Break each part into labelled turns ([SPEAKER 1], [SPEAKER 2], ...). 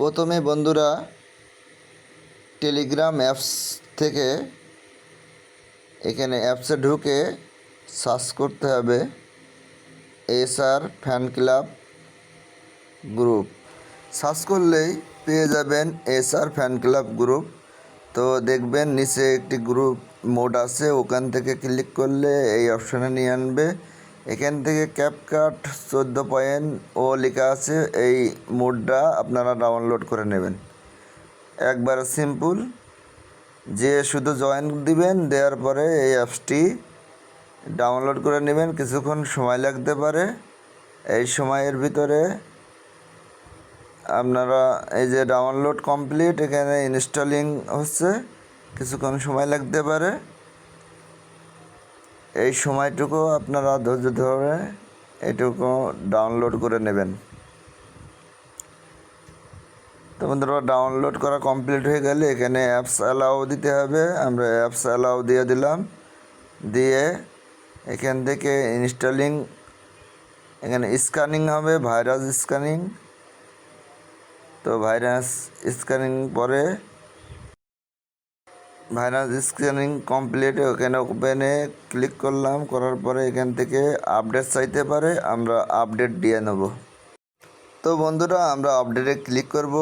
[SPEAKER 1] প্রথমে বন্ধুরা Telegram apps থেকে এখানে অ্যাপসে ঢুকে সার্চ করতে হবে SR fan club group. Search করলেই পেয়ে যাবেন এসআর ফ্যান ক্লাব গ্রুপ। তো দেখবেন নিচে একটি গ্রুপ মোড আছে, ওখান থেকে ক্লিক করলে এই অপশানে নিয়ে আনবে। এখান থেকে ক্যাপকাট চোদ্দ পয়েন্ট ও লেখা আছে এই মোডটা আপনারা ডাউনলোড করে নেবেন। একবার সিম্পল যে শুধু জয়েন দিবেন, দেওয়ার পরে এই অ্যাপসটি ডাউনলোড করে নেবেন। কিছুক্ষণ সময় লাগতে পারে। এই সময়ের ভিতরে আপনারা এই যে ডাউনলোড কমপ্লিট এখানে ইনস্টলিং হচ্ছে। কিছুক্ষণ সময় লাগতে পারে। এই সময়টুকু আপনারা ধৈর্য ধরে এটুকু ডাউনলোড করে নেবেন। তো বন্ধুরা ডাউনলোড করা কমপ্লিট হয়ে গেলে এখানে অ্যাপস অ্যালাউ দিতে হবে। আমরা অ্যাপস অ্যালাউ দিয়ে দিলাম। দিয়ে এখান থেকে ইনস্টলিং এখানে স্ক্যানিং হবে ভাইরাস স্ক্যানিং তো ভাইরাস স্ক্যানিং পরে ভাইরাস স্ক্যানিং কমপ্লিট, ওখানে ওপেনে ক্লিক করলাম, করার পরে এখান থেকে আপডেট চাইতে পারে, আমরা আপডেট দিয়ে নেব। তো বন্ধুরা, আমরা আপডেটে ক্লিক করব।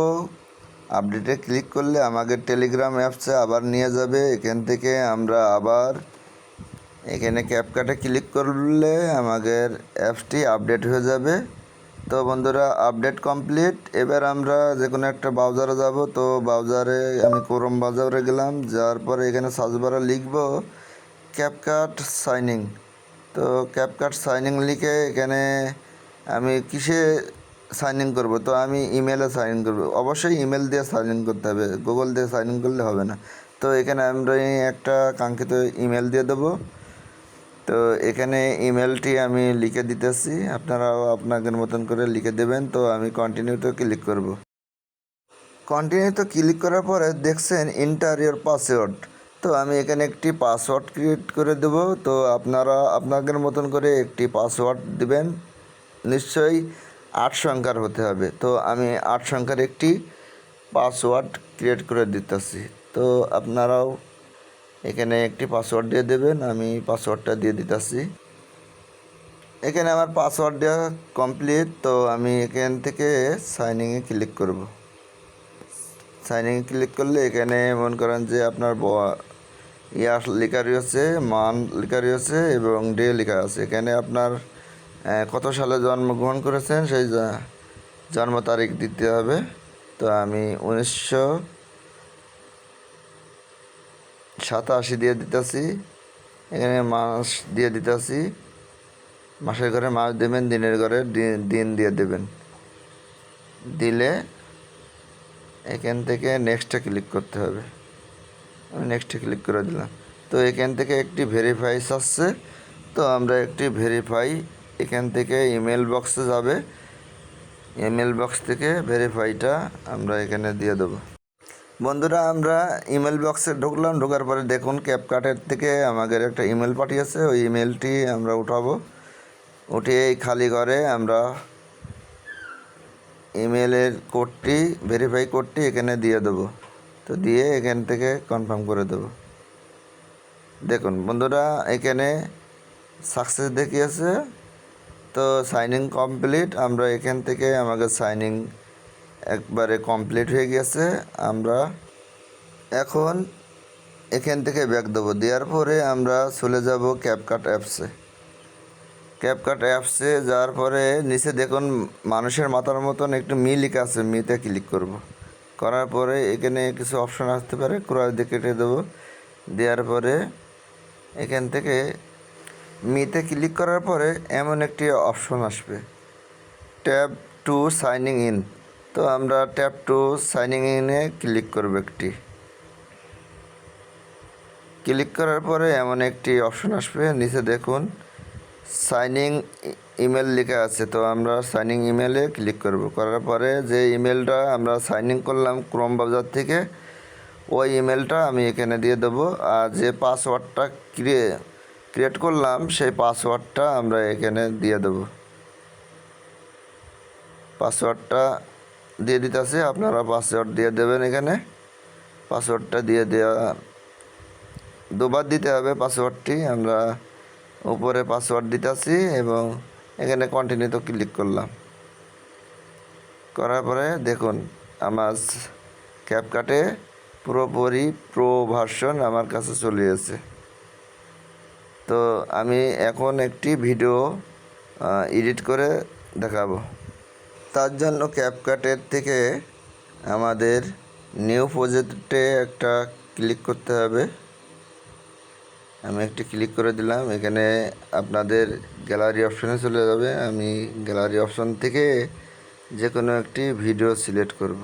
[SPEAKER 1] আপডেটে ক্লিক করলে আমাকে টেলিগ্রাম অ্যাপসে আবার নিয়ে যাবে। এখান থেকে আমরা আবার এখানে ক্যাপকাটে ক্লিক করলে আমাদের অ্যাপসটি আপডেট হয়ে যাবে। তো বন্ধুরা আপডেট কমপ্লিট এবার আমরা যে কোনো একটা ব্রাউজারে যাব। তো ব্রাউজারে আমি ক্রোম ব্রাউজারে গেলাম। যাওয়ার পরে এখানে সার্চ বারে লিখব ক্যাপকাট সাইনিং তো ক্যাপকাট সাইনিং লিখে এখানে আমি কিসে সাইন ইন করব? তো আমি ইমেলে সাইন ইন করব। অবশ্যই ইমেল দিয়ে সাইন ইন করতে হবে। গুগল দিয়ে সাইন ইন করলে হবে না। তো এখানে আমরা একটা কাঙ্ক্ষিত ইমেল দিয়ে দেবো। তো এখানে ইমেলটি আমি লিখে দিতেছি। আপনারাও আপনাদের মতন করে লিখে দেবেন। তো আমি কন্টিনিউতে ক্লিক করব। কন্টিনিউতে ক্লিক করার পরে দেখছেন ইন্টার ইয়োর পাসওয়ার্ড তো আমি এখানে একটি পাসওয়ার্ড ক্রিয়েট করে দেব। তো আপনারা আপনাদের মতন করে একটি পাসওয়ার্ড দিবেন। নিশ্চয়ই আট সংখ্যার হতে হবে। তো আমি আট সংখ্যার একটি পাসওয়ার্ড ক্রিয়েট করে দিতেছি। তো আপনারাও এখানে একটি পাসওয়ার্ড দিয়ে দেবেন, আমি পাসওয়ার্ডটা দিয়ে দিতেছি। এখানে আমার পাসওয়ার্ড দেওয়া কমপ্লিট তো আমি এখান থেকে সাইনিংয়ে ক্লিক করব। সাইনিংয়ে ক্লিক করলে এখানে মনে করেন যে আপনার ইয়ার লেখা রয়েছে, মান লেখা রয়েছে এবং ডে লেখা আছে। এখানে আপনার কত সালে জন্মগ্রহণ করেছেন সেই জন্ম তারিখ দিতে হবে। তো আমি উনিশশো সাতাশি দিয়ে দিতেছি। এখানে মাস দিয়ে দিতেছি। মাসের ঘরে মাস দেবেন, দিনের ঘরে দিন দিয়ে দেবেন। দিলে এখান থেকে নেক্সটে ক্লিক করতে হবে। আমি নেক্সটে ক্লিক করে দিলাম। তো এখান থেকে একটি ভেরিফাই আসছে। তো আমরা একটি ভেরিফাই এখান থেকে ইমেল বক্সে যাবে। ইমেল বক্স থেকে ভেরিফাইটা আমরা এখানে দিয়ে দেবো। বন্ধুরা, আমরা ইমেল বক্সে ঢুকলাম, ঢোকার পরে দেখুন ক্যাপকাটের থেকে আমাদের একটা ইমেল পাঠিয়েছে। ওই ইমেলটি আমরা উঠাবো। উঠিয়ে এই খালি ঘরে আমরা ইমেলের কোডটি ভেরিফাই কোডটি এখানে দিয়ে দেবো। তো দিয়ে এখান থেকে কনফার্ম করে দেবো। দেখুন বন্ধুরা, এখানে সাকসেস দেখিয়েছে। তো সাইনিং কমপ্লিট আমরা এখান থেকে আমাদের সাইনিং একবারে কমপ্লিট হয়ে গেছে। আমরা এখন এখান থেকে ব্যাক দেবো। দেওয়ার পরে আমরা চলে যাব ক্যাপকাট অ্যাপসে ক্যাপকাট অ্যাপসে যাওয়ার পরে নিচে দেখুন মানুষের মাথার মতন একটু মি লেখা আছে। মিতে ক্লিক করব। করার পরে এখানে কিছু অপশান আসতে পারে। ক্রয় দিয়ে কেটে দেবো। দেওয়ার পরে এখান থেকে মিতে ক্লিক করার পরে এমন একটি অপশন আসবে। Tab to signing in. তো আমরা ট্যাপ টু সাইনিং ইনে ক্লিক করব একটি। ক্লিক করার পরে এমন একটি অপশন আসবে, নিচে দেখুন সাইনিং ইমেল লেখা আছে, তো আমরা সাইনিং ইমেলে ক্লিক করব। করার পরে যে ইমেলটা আমরা সাইনিং করলাম ক্রোম ব্রাউজার থেকে, ওই ইমেলটা আমি এখানে দিয়ে দেবো। আর যে পাসওয়ার্ডটা ক্রিয়ে, ক্রিয়েট করলাম, সেই পাসওয়ার্ডটা আমরা এখানে দিয়ে দেবো। পাসওয়ার্ডটা দিয়ে দিতেছি, আপনারা পাসওয়ার্ড দিয়ে দেবেন এখানে। পাসওয়ার্ডটা দিয়ে দেওয়া দুবার দিতে হবে পাসওয়ার্ডটি আমরা উপরে পাসওয়ার্ড দিতেছি এবং এখানে কন্টিনিউতে ক্লিক করলাম। করার পরে দেখুন, আমার ক্যাপকাটে পুরোপুরি প্রো ভার্সন আমার কাছে চলে এসেছে। তো আমি এখন একটি ভিডিও এডিট করে দেখাবো। তার জন্য ক্যাপকাটের থেকে আমাদের নিউ প্রজেক্টে একটা ক্লিক করতে হবে। আমি একটি ক্লিক করে দিলাম। এখানে আপনাদের গ্যালারি অপশনে চলে যাবে। আমি গ্যালারি অপশন থেকে যে কোনো একটি ভিডিও সিলেক্ট করব।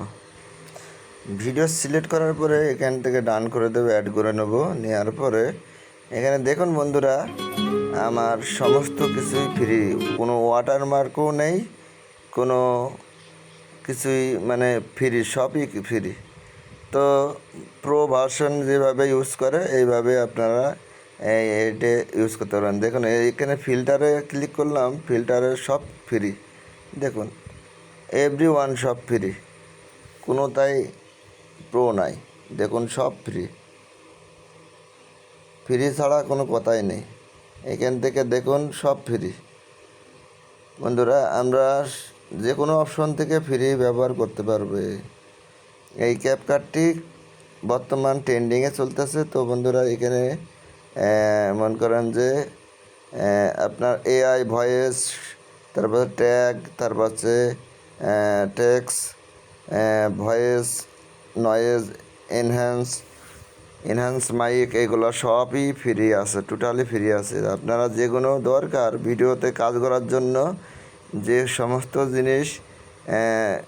[SPEAKER 1] ভিডিও সিলেক্ট করার পরে এখান থেকে ডান করে দেবে অ্যাড করে নেব। নেওয়ার পরে এখানে দেখুন বন্ধুরা, আমার সমস্ত কিছুই ফ্রি কোনো ওয়াটারমার্কও নেই। কোনো কিছুই মানে ফ্রি সবই ফ্রি তো প্রো ভার্সন যেভাবে ইউজ করে, এইভাবে আপনারা এটা ইউজ করতে পারবেন দেখুন, এইখানে ফিল্টারে ক্লিক করলাম ফিল্টারে সব ফ্রি দেখুন এভরি ওয়ান সব ফ্রি কোনোটাই প্রো নাই। দেখুন, সব ফ্রি ফ্রি ছাড়া কোনো কথাই নেই। এখান থেকে দেখুন, সব ফ্রি বন্ধুরা, আমরা যে কোনো অপশন থেকে ফ্রি ব্যবহার করতে পারবে। এই ক্যাপ কার্ডটি বর্তমান ট্রেন্ডিংয়ে চলতেছে। তো বন্ধুরা, এখানে মনে করেন যে আপনার এআই ভয়েস তারপর ট্যাগ তারপর হচ্ছে text voice noise enhance enhance mic এগুলো সবই ফ্রি আছে টোটালি ফ্রি আছে। আপনারা যে কোনো দরকার, ভিডিওতে কাজ করার জন্য যে সমস্ত জিনিস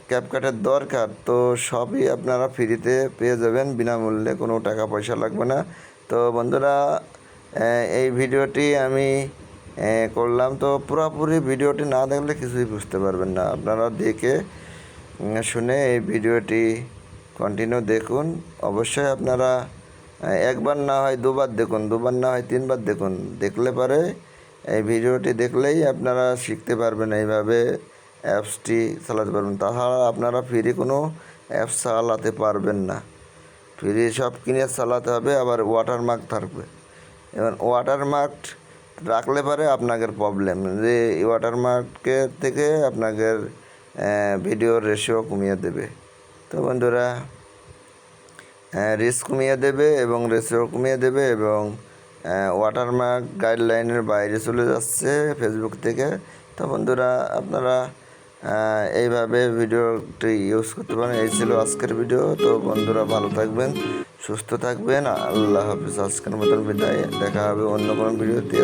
[SPEAKER 1] ক্যাপকাটের দরকার, তো সবই আপনারা ফ্রিতে পেয়ে যাবেন। বিনামূল্যে কোনো টাকা পয়সা লাগবে না। তো বন্ধুরা এই ভিডিওটি আমি করলাম। তো পুরোপুরি ভিডিওটি না দেখলে কিছুই বুঝতে পারবেন না। আপনারা দেখে শুনে এই ভিডিওটি কন্টিনিউ দেখুন। অবশ্যই আপনারা একবার না হয় দুবার দেখুন, দুবার না হয় তিনবার দেখুন। দেখলে পরে এই ভিডিওটি দেখলেই আপনারা শিখতে পারবেন এইভাবে অ্যাপসটি চালাতে পারবেন। তাছাড়া আপনারা ফ্রি কোনো অ্যাপস চালাতে পারবেন না। ফ্রি সব কিনে চালাতে হবে, আবার ওয়াটারমার্ক থাকবে। এবার ওয়াটারমার্ক রাখলে পরে আপনাদের প্রবলেম যে ওয়াটার ওয়াটারমার্কের থেকে আপনাদের ভিডিওর রেশিও কমিয়ে দেবে। তো বন্ধুরা রিস্ক কমিয়ে দেবে এবং রেশিও কমিয়ে দেবে এবং ওয়াটারমার্ক গাইডলাইনের বাইরে চলে যাচ্ছে ফেসবুক থেকে। তো বন্ধুরা, আপনারা এইভাবে ভিডিওটি ইউজ করতে পারেন। এই ছিল আজকের ভিডিও তো বন্ধুরা, ভালো থাকবেন, সুস্থ থাকবেন। আল্লাহ হাফিজ। আজকের মতন বিদায়। দেখা হবে অন্য কোনো ভিডিওতে